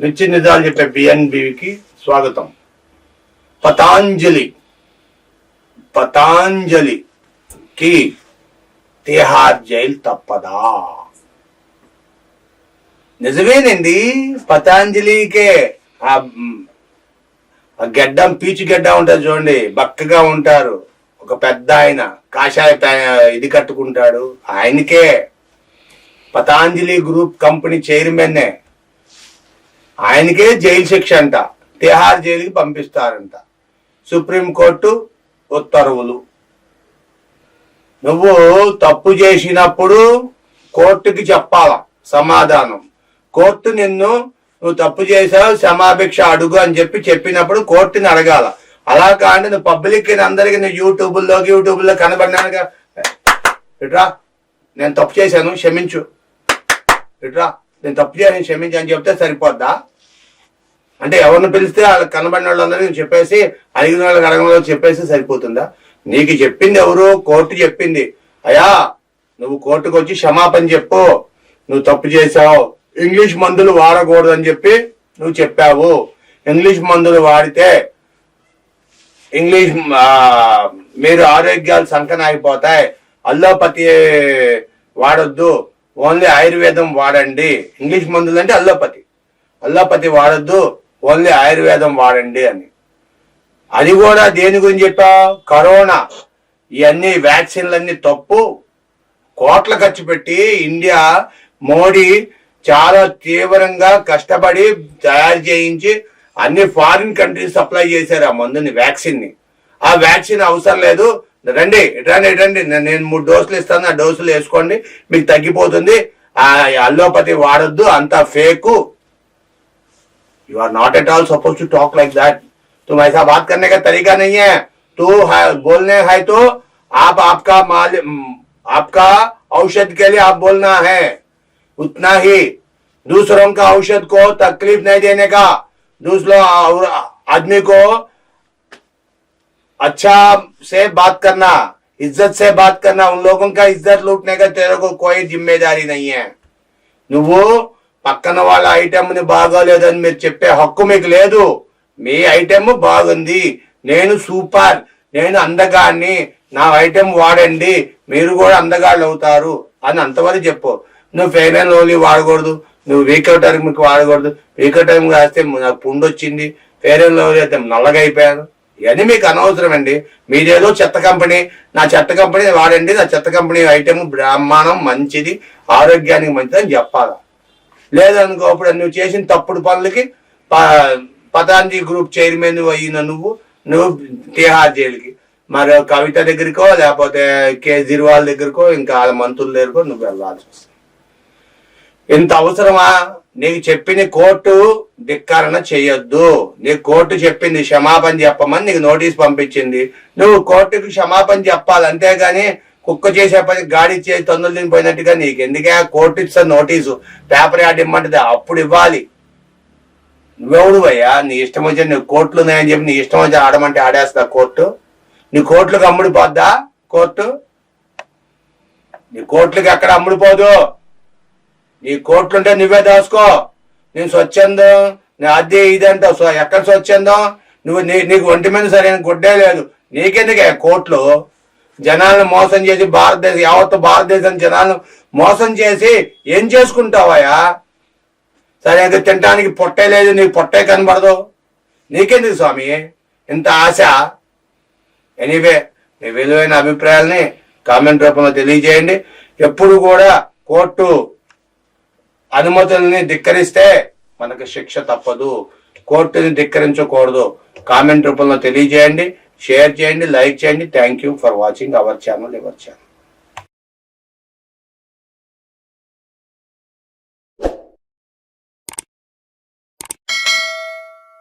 నిత్య నిజాలు చెప్పే బిఎన్బికి స్వాగతం. పతాంజలి. పతాంజలికి తిహార్ జైలు తప్పదా? నిజమేనండి పతాంజలికే ఆ గెడ్డం పీచు గెడ్డ ఉంటుంది చూడండి బక్కగా ఉంటారు. ఒక పెద్ద ఆయన కాషాయ ఇది కట్టుకుంటాడు. ఆయనకే పతాంజలి గ్రూప్ కంపెనీ చైర్మన్నే ఆయనకే జైలు శిక్ష అంట. తిహార్ జైలుకి పంపిస్తారంట. సుప్రీంకోర్టు ఉత్తర్వులు. నువ్వు తప్పు చేసినప్పుడు కోర్టుకి చెప్పాలా సమాధానం. కోర్టు నిన్ను నువ్వు తప్పు చేసావు క్షమాభిక్ష అడుగు అని చెప్పి చెప్పినప్పుడు కోర్టుని అడగాల. అలా కాండి నువ్వు పబ్లిక్ అందరికి నువ్వు యూట్యూబుల్లో యూట్యూబ్లో కనబడినానుగా. ఇట్రా నేను తప్పు చేశాను క్షమించు. ఇట్రా నేను తప్పు చేశాను క్షమించు అని చెప్తే సరిపోద్దా? అంటే ఎవరిని పిలిస్తే వాళ్ళకి కనబడిన వాళ్ళందరికీ చెప్పేసి అడిగిన వాళ్ళకి అడగిన వాళ్ళకి చెప్పేసి సరిపోతుందా? నీకు చెప్పింది ఎవరు? కోర్టు చెప్పింది. అయ్యా నువ్వు కోర్టుకు వచ్చి క్షమాపణ చెప్పు. నువ్వు తప్పు చేశావు. ఇంగ్లీష్ మందులు వాడకూడదు అని చెప్పి నువ్వు చెప్పావు. ఇంగ్లీష్ మందులు వాడితే ఇంగ్లీష్ మీరు ఆరోగ్యాలు సంకనాగిపోతాయి అల్లోపతి వాడొద్దు. ఓన్లీ ఆయుర్వేదం వాడండి. ఇంగ్లీష్ మందులు అంటే అల్లోపతి. అల్లోపతి వాడొద్దు. ఓన్లీ ఆయుర్వేదం వాడండి అని. అది కూడా దేని గురించి చెప్పావు? కరోనా. ఇవన్నీ వ్యాక్సిన్లన్నీ తప్పు. కోట్ల ఖర్చు పెట్టి ఇండియా మోడీ చాలా తీవ్రంగా కష్టపడి తయారు చేయించి అన్ని ఫారిన్ కంట్రీస్ సప్లై చేశారు ఆ మందుని వ్యాక్సిన్ ని ఆ వ్యాక్సిన్ అవసరం లేదు రండి రండి రండి నేను నేను మూడు డోసులు ఇస్తాను ఆ డోసులు వేసుకోండి మీకు తగ్గిపోతుంది ఆ అల్లోపతి వాడొద్దు అంతా fake you are not at all suppose to talk like that तुम ऐसा बात करने का तरीका नहीं है तू है, बोलने है तो आप आपका माल आपका औषध के लिए आप बोलना है उतना ही दूसरों का औषध को तकलीफ नहीं देने का दूसरों और आदमी को अच्छा से बात करना इज्जत से बात करना उन लोगों का इज्जत लूटने का तेरे को कोई जिम्मेदारी नहीं है నువ్వు పక్కన వాళ్ళ ఐటెం ని బాగోలేదని మీరు చెప్పే హక్కు మీకు లేదు మీ ఐటెం బాగుంది నేను సూపర్ నేను అందగాన్ని నా ఐటెం వాడండి మీరు కూడా అందగాళ్ళు అవుతారు అని అంతవరకు చెప్పు నువ్వు ఫెయిర్ అండ్ లోన్లీ వాడకూడదు నువ్వు వీకో టైంకి వాడకూడదు. వీకో టైం రాస్తే నాకు పుండు వచ్చింది. ఫెయిర్ అయితే నల్లగా అయిపోయాను ఇవన్నీ మీకు అనవసరం అండి మీదేదో చెత్త కంపెనీ నా చెత్త కంపెనీ వాడండి. నా చెత్త కంపెనీ ఐటెం బ్రాహ్మణం మంచిది. ఆరోగ్యానికి మంచిది అని చెప్పాలా? లేదనుకో అప్పుడు నువ్వు చేసిన తప్పుడు పనులకి ప- పతాంజలి గ్రూప్ చైర్మన్ అయిన నువ్వు నువ్వు తిహార్ జైలుకి. మరి కవిత దగ్గరికో లేకపోతే కేజ్రీవాల్ దగ్గరకో ఇంకా వాళ్ళ మంత్రుల దగ్గరకో నువ్వు వెళ్ళాల్సి వస్తుంది. ఇంత అవసరమా? నీకు చెప్పింది కోర్టు ధిక్కారణ చేయొద్దు. నీకు కోర్టు చెప్పింది క్షమాపణ చెప్పమని నీకు నోటీస్ పంపించింది. నువ్వు కోర్టుకు క్షమాపణ చెప్పాలి అంతేగాని కుక్క చేసే పని గాడి చేసి తొందరలు తినిపోయినట్టుగా నీకు ఎందుకే కోర్టు ఇస్తా నోటీసు పేపర్ యాడ్ ఇమ్మంటది అప్పుడు ఇవ్వాలి. నువ్వెవడు అయ్యా నీ ఇష్టం వచ్చి నీ కోర్టులు ఉన్నాయని చెప్పి నీ ఇష్టం వచ్చి ఆడమంటే ఆడేస్తా కోర్టు. నీ కోర్టులకు అమ్ముడిపోద్దా కోర్టు? నీ కోర్టులకు ఎక్కడ అమ్ముడిపోదు నీ కోట్లుంటే నువ్వే దాచుకో. నేను స్వచ్ఛందం నీ అది ఇది అంటావు సో ఎక్కడ స్వచ్ఛందం? నువ్వు నీ నీకు ఒంటి మీద సరైన గుడ్డే లేదు. నీకెందుకే కోట్లు? జనాలను మోసం చేసి భారతదేశం యావత్ భారతదేశం జనాలను మోసం చేసి ఏం చేసుకుంటావయ్యా? సరే ఇంకా తినడానికి పొట్టే లేదు నీకు పొట్టే కనబడదు. నీకెందుకు స్వామి? ఇంత ఆశ? ఎనీవే మీ విలువైన అభిప్రాయాల్ని కామెంట్ రూపంలో తెలియజేయండి. ఎప్పుడు కూడా కోర్టు అనుమతుల్ని ధిక్కరిస్తే మనకు శిక్ష తప్పదు. కోర్టుని ధిక్కరించకూడదు. కామెంట్ రూపంలో తెలియజేయండి షేర్ చేయండి లైక్ చేయండి. Thank you for watching our channel ever channel